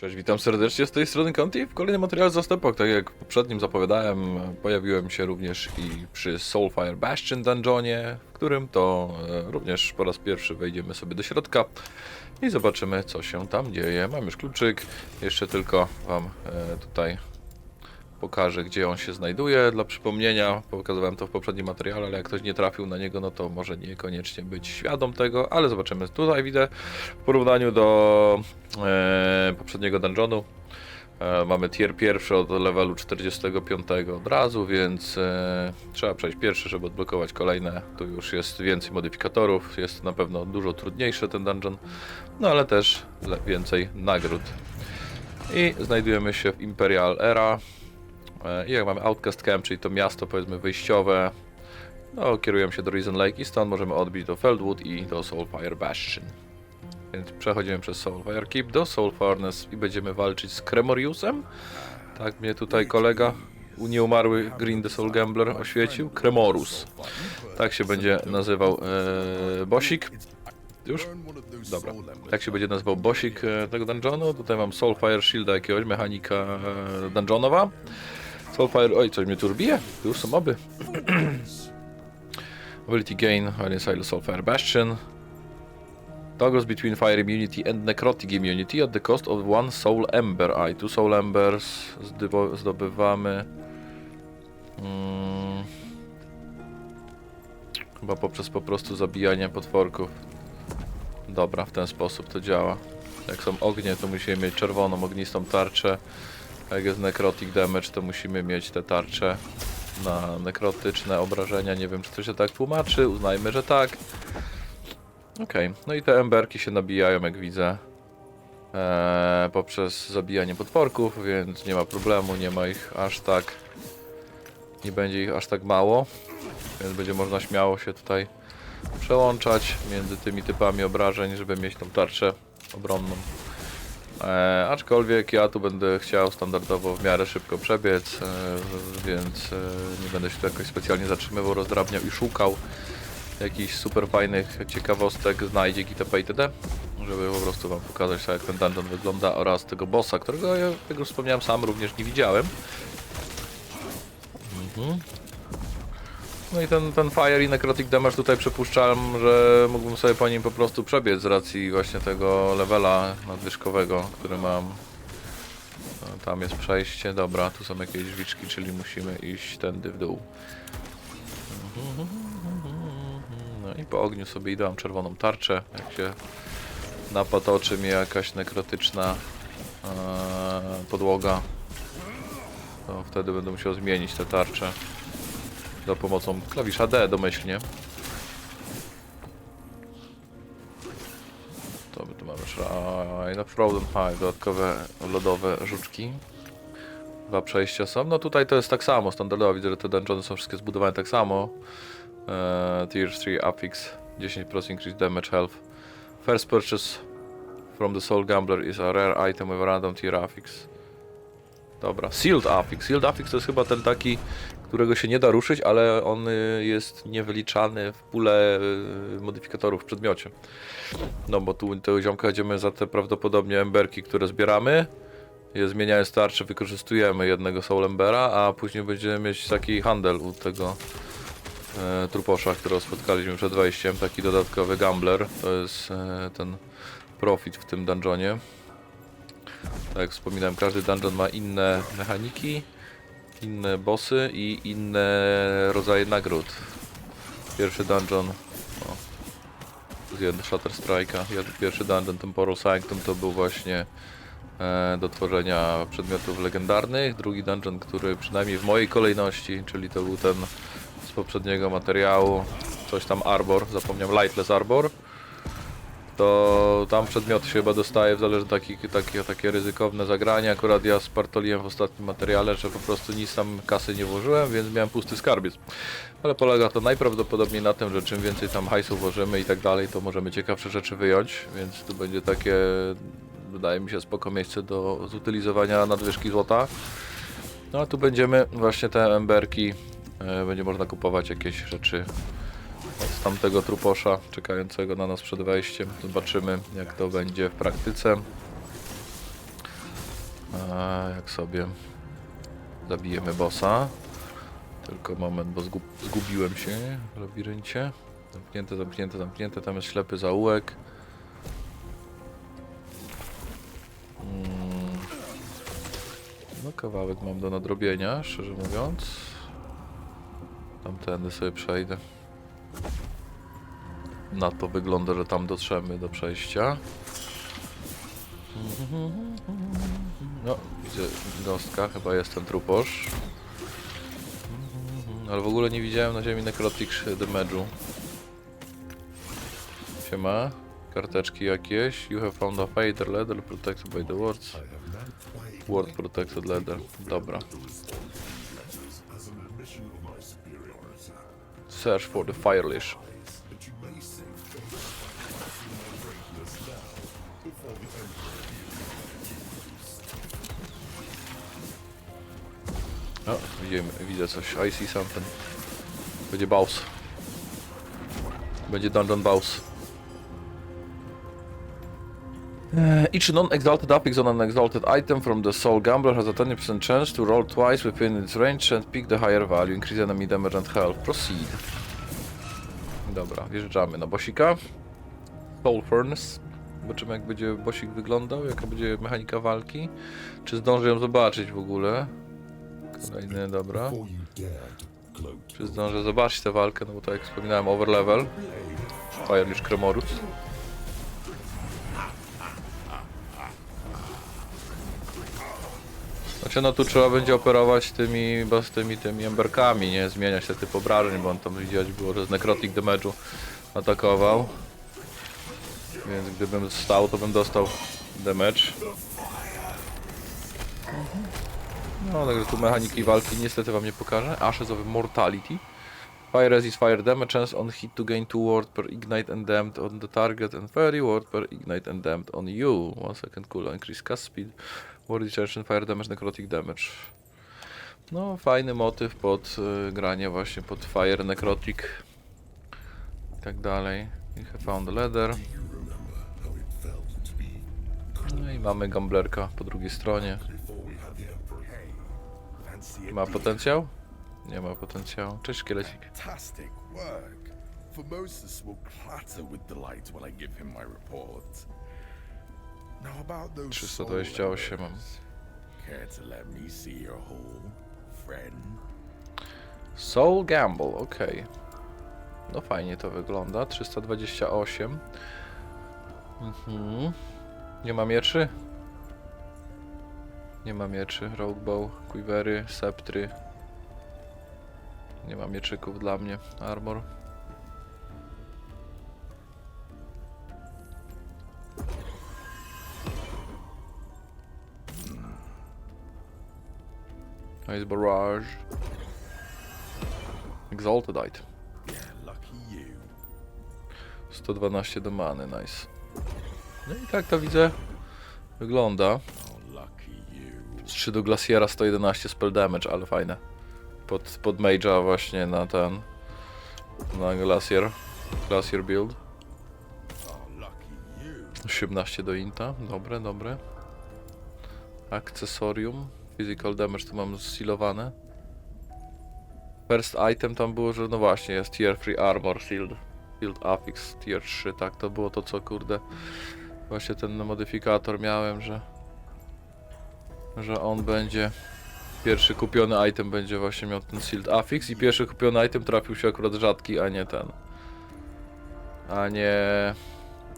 Cześć, witam serdecznie z tej strony Conti w kolejnym materiale zastępach. Tak jak w poprzednim zapowiadałem, pojawiłem się również i przy Soulfire Bastion Dungeonie, w którym to e, również po raz pierwszy wejdziemy sobie do środka i zobaczymy co się tam dzieje. Mam już kluczyk, jeszcze tylko wam e, tutaj pokażę gdzie on się znajduje. Dla przypomnienia, pokazywałem to w poprzednim materiale, ale jak ktoś nie trafił na niego, no to może niekoniecznie być świadom tego, ale zobaczymy. Tutaj widzę w porównaniu do e, poprzedniego dungeonu. E, mamy tier pierwszy od levelu 45 od razu, więc e, trzeba przejść pierwszy, żeby odblokować kolejne. Tu już jest więcej modyfikatorów, jest na pewno dużo trudniejszy ten dungeon, no ale też więcej nagród. I znajdujemy się w Imperial Era. E, I jak mamy Outcast Camp, czyli to miasto powiedzmy wyjściowe, no kierujemy się do Risen Lake i stąd możemy odbić do Feldwood i do Soulfire Bastion. Więc przechodzimy przez Soulfire Keep do Soul Furnace i będziemy walczyć z Kremoriusem. Tak mnie tutaj kolega, nieumarły Green the Soul Gambler oświecił. Kremorus. Tak się będzie nazywał e, Bosik. Już? Dobra. Tak się będzie nazywał Bosik e, tego dungeonu. Tutaj mam Soulfire Shielda jakiegoś, mechanika e, dungeonowa. Soulfire... Oj, coś mnie tu bije. Już są moby. Ability gain, Inside Soulfire Bastion. Toggles between fire immunity and necrotic immunity at the cost of one soul ember. I tu soul embers zdobywamy. Mm, chyba poprzez po prostu zabijanie potworków. Dobra, w ten sposób to działa. Jak są ognie, to musimy mieć czerwoną, ognistą tarczę. Jak jest necrotic damage, to musimy mieć te tarcze na nekrotyczne obrażenia. Nie wiem, czy to się tak tłumaczy. Uznajmy, że tak. Okej, no i te emberki się nabijają, jak widzę, eee, poprzez zabijanie potworków, więc nie ma problemu, nie ma ich aż tak, nie będzie ich aż tak mało, więc będzie można śmiało się tutaj przełączać między tymi typami obrażeń, żeby mieć tą tarczę obronną. E, aczkolwiek ja tu będę chciał standardowo w miarę szybko przebiec, e, więc e, nie będę się tu jakoś specjalnie zatrzymywał, rozdrabniał i szukał jakichś super fajnych ciekawostek, znajdziek itp. itd. Żeby po prostu wam pokazać jak ten dungeon wygląda oraz tego bossa, którego ja, jak już wspomniałem, sam również nie widziałem. Mhm. No i ten, ten Fire i Necrotic Damage tutaj przypuszczam, że mógłbym sobie po nim po prostu przebiec z racji właśnie tego levela nadwyżkowego, który mam. No, Tam jest przejście, dobra, tu są jakieś drzwiczki, czyli musimy iść tędy w dół. No i po ogniu sobie idę, mam czerwoną tarczę, jak się napatoczy mnie jakaś nekrotyczna e, podłoga, to wtedy będę musiał zmienić te tarcze za pomocą klawisza D domyślnie. To my tu mamy Shrine of Frozen High, dodatkowe lodowe żuczki. Dwa przejścia są. No tutaj to jest tak samo, standardowo widzę, że te dungeony są wszystkie zbudowane tak samo. Eee, tier 3 affix, 10% increase damage health. First purchase from the Soul Gambler is a rare item with a random tier affix. Dobra, Sealed Affix. Sealed Affix to jest chyba ten taki, którego się nie da ruszyć, ale on y, jest niewyliczany w pule y, modyfikatorów w przedmiocie. No bo tu tego ziomka idziemy za te prawdopodobnie emberki, które zbieramy. Je zmieniając tarczę wykorzystujemy jednego Soul Embera, a później będziemy mieć taki handel u tego e, truposza, którego spotkaliśmy przed wejściem, taki dodatkowy gambler. To jest e, ten profit w tym dungeonie. Tak jak wspominałem, każdy dungeon ma inne mechaniki, inne bossy i inne rodzaje nagród. Pierwszy dungeon, o, zjadł Shutter Strike'a, pierwszy dungeon Temporal Sanctum to był właśnie e, do tworzenia przedmiotów legendarnych, drugi dungeon, który przynajmniej w mojej kolejności, czyli to był ten z poprzedniego materiału, coś tam Arbor, zapomniałem, Lightless Arbor, to tam przedmioty się chyba dostaje w zależności takie, takie, takie ryzykowne zagrania. Akurat ja spartoliłem w ostatnim materiale, że po prostu nic tam kasy nie włożyłem, więc miałem pusty skarbiec. Ale polega to najprawdopodobniej na tym, że czym więcej tam hajsu włożymy i tak dalej, to możemy ciekawsze rzeczy wyjąć, więc tu będzie takie, wydaje mi się, spoko miejsce do zutylizowania nadwyżki złota. No a tu będziemy właśnie te emberki, e, będzie można kupować jakieś rzeczy tamtego truposza czekającego na nas przed wejściem. Zobaczymy jak to będzie w praktyce. A jak sobie zabijemy bossa. Tylko moment, bo zgub zgubiłem się w labiryncie. Zamknięte, zamknięte, zamknięte. Tam jest ślepy zaułek. Mm. No kawałek mam do nadrobienia, szczerze mówiąc. Tamtędy sobie przejdę. Na to wygląda, że tam dotrzemy do przejścia. No, widzę gostka, chyba jest ten truposz. Ale w ogóle nie widziałem na ziemi necrotic damage'u. Siema. Karteczki jakieś. You have found a fader leather protected by the wards. Ward protected leather. Dobra. Search for the firelish. O, widzimy, widzę coś. I see something. Będzie boss. Będzie dungeon boss. Each non-exalted affix on an exalted item from the Soul Gambler has a 20% chance to roll twice within its range and pick the higher value, increase enemy damage and health. Proceed. Dobra, wjeżdżamy na bosika. Soul Furnace. Zobaczymy jak będzie bosik wyglądał, jaka będzie mechanika walki. Czy zdążę ją zobaczyć w ogóle. Kolejny, dobra. Czy zdążę zobaczyć tę walkę, no bo tak jak wspominałem, overlevel. Firelish Kremorus. Znaczy no tu trzeba będzie operować tymi, bo z tymi, tymi emberkami, nie zmieniać te typ obrażeń, bo on tam widzieć było, że z necrotic damage'u atakował. Więc gdybym stał, to bym dostał damage. No, także tu mechaniki walki niestety wam nie pokażę. Ashes of Mortality. Fire resist fire damage chance on hit to gain 2 ward per ignite and damned on the target and 30 ward per ignite and damned on you. One second cooldown increase cast speed. Ward discharge fire damage necrotic damage. No, fajny motyw pod y, granie właśnie pod fire necrotic i tak dalej. I have found the leather. No i mamy gamblerka po drugiej stronie. Ma potencjał? Nie ma potencjału. Cześć szkielecik. Fantastic work. Formosus will clatter with delight when I give him my report. Now about those 328 mam. Care to let me see your haul, friend? Soul Gamble, okej. No fajnie to wygląda. 328. Mhm. Nie ma mieczy? Nie ma mieczy. Rogue Bow, Quivery, Septry. Nie ma mieczyków dla mnie. Armor. Ice Barrage. Exalted item. Yeah, lucky you. 112 do many, nice. No i tak to widzę. Wygląda. 3 do Glaciera 111 spell damage, ale fajne. Pod, pod Mage'a właśnie na ten. Na Glacier. Glacier build. Oh, lucky you. 18 do Inta. Dobre, dobre. Akcesorium. Physical damage tu mam sealowane. First item tam było, że no właśnie jest tier 3 armor shield. Shield affix tier 3, tak to było to co kurde. Właśnie ten modyfikator miałem, że że on będzie pierwszy kupiony item będzie właśnie miał ten shield affix i pierwszy kupiony item trafił się akurat rzadki, a nie ten. A nie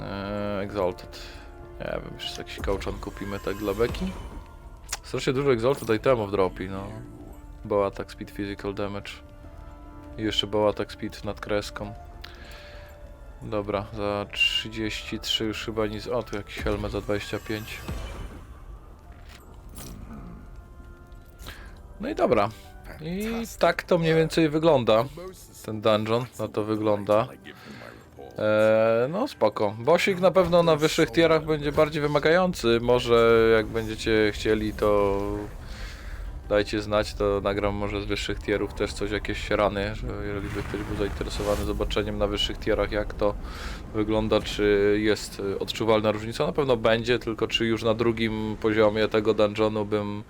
Eee, Exalted. Nie wiem, już jakiś kołczan kupimy tak dla beki. Strasznie dużo Exalted itemów dropi, no. Bow attack speed, physical damage. I jeszcze bow attack speed nad kreską. Dobra, za 33 już chyba nic. O, tu jakiś helmet za 25. No i dobra. I tak to mniej więcej wygląda. Ten dungeon, na to wygląda. Eee, no spoko. Bosik na pewno na wyższych tierach będzie bardziej wymagający. Może jak będziecie chcieli, to dajcie znać, to nagram może z wyższych tierów też coś, jakieś rany, że jeżeli by ktoś był zainteresowany zobaczeniem na wyższych tierach, jak to wygląda, czy jest y, odczuwalna różnica. Na pewno będzie, tylko czy już na drugim poziomie tego dungeonu bym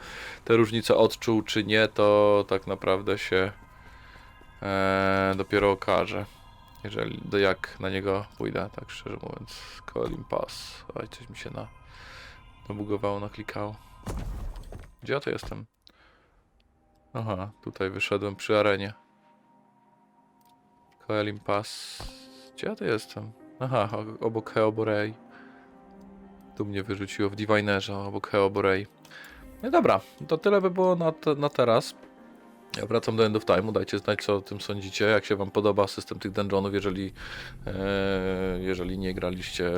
te różnice odczuł, czy nie, to tak naprawdę się e, dopiero okaże. Jeżeli, do jak na niego pójdę, tak szczerze mówiąc. Colim Pass. Oj, coś mi się na, nabugowało, naklikało. Gdzie ja to jestem? Aha, tutaj wyszedłem przy arenie. Coelim Pass. Gdzie ja to jestem? Aha, obok Heoborei. Tu mnie wyrzuciło w Divinerze, obok Heoborei. No dobra, to tyle by było na, te, na teraz. Ja wracam do End of Time'u, dajcie znać co o tym sądzicie, jak się wam podoba system tych dungeonów, jeżeli, e, jeżeli nie graliście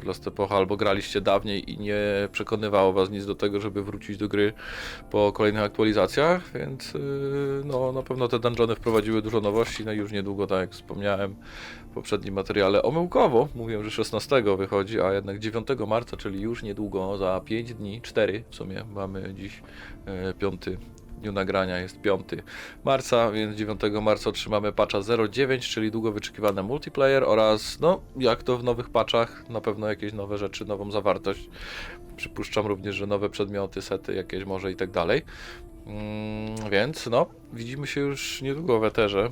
w Lost Epocha albo graliście dawniej i nie przekonywało was nic do tego, żeby wrócić do gry po kolejnych aktualizacjach, więc y, no, na pewno te dungeony wprowadziły dużo nowości, no już niedługo, tak jak wspomniałem w poprzednim materiale, omyłkowo, mówiłem, że 16 wychodzi, a jednak 9 marca, czyli już niedługo, za 5 dni, 4 w sumie, mamy dziś e, 5 dniu nagrania jest 5 marca, więc 9 marca otrzymamy patcha 09, czyli długo wyczekiwane multiplayer oraz, no, jak to w nowych patchach, na pewno jakieś nowe rzeczy, nową zawartość. Przypuszczam również, że nowe przedmioty, sety jakieś może i tak dalej. Mm, więc, no, widzimy się już niedługo w Eterze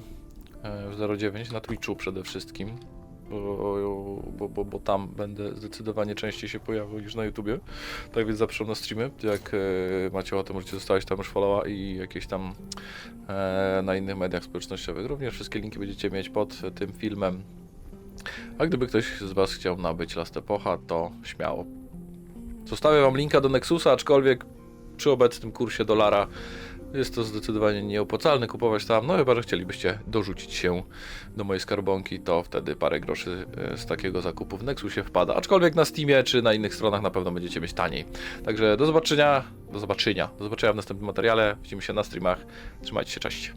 e, w 09 na Twitchu przede wszystkim. Bo, bo, bo, bo tam będę zdecydowanie częściej się pojawiał niż na YouTubie. Tak więc zapraszam na streamy. Jak e, macie ochotę, możecie zostawić tam już followa i jakieś tam e, na innych mediach społecznościowych. Również wszystkie linki będziecie mieć pod tym filmem. A gdyby ktoś z Was chciał nabyć Last Epocha, to śmiało. Zostawię Wam linka do Nexusa, aczkolwiek przy obecnym kursie dolara jest to zdecydowanie nieopłacalne kupować tam, no chyba, że chcielibyście dorzucić się do mojej skarbonki, to wtedy parę groszy e, z takiego zakupu w Nexusie wpada. Aczkolwiek na Steamie czy na innych stronach na pewno będziecie mieć taniej. Także do zobaczenia, do zobaczenia, do zobaczenia w następnym materiale. Widzimy się na streamach. Trzymajcie się, cześć.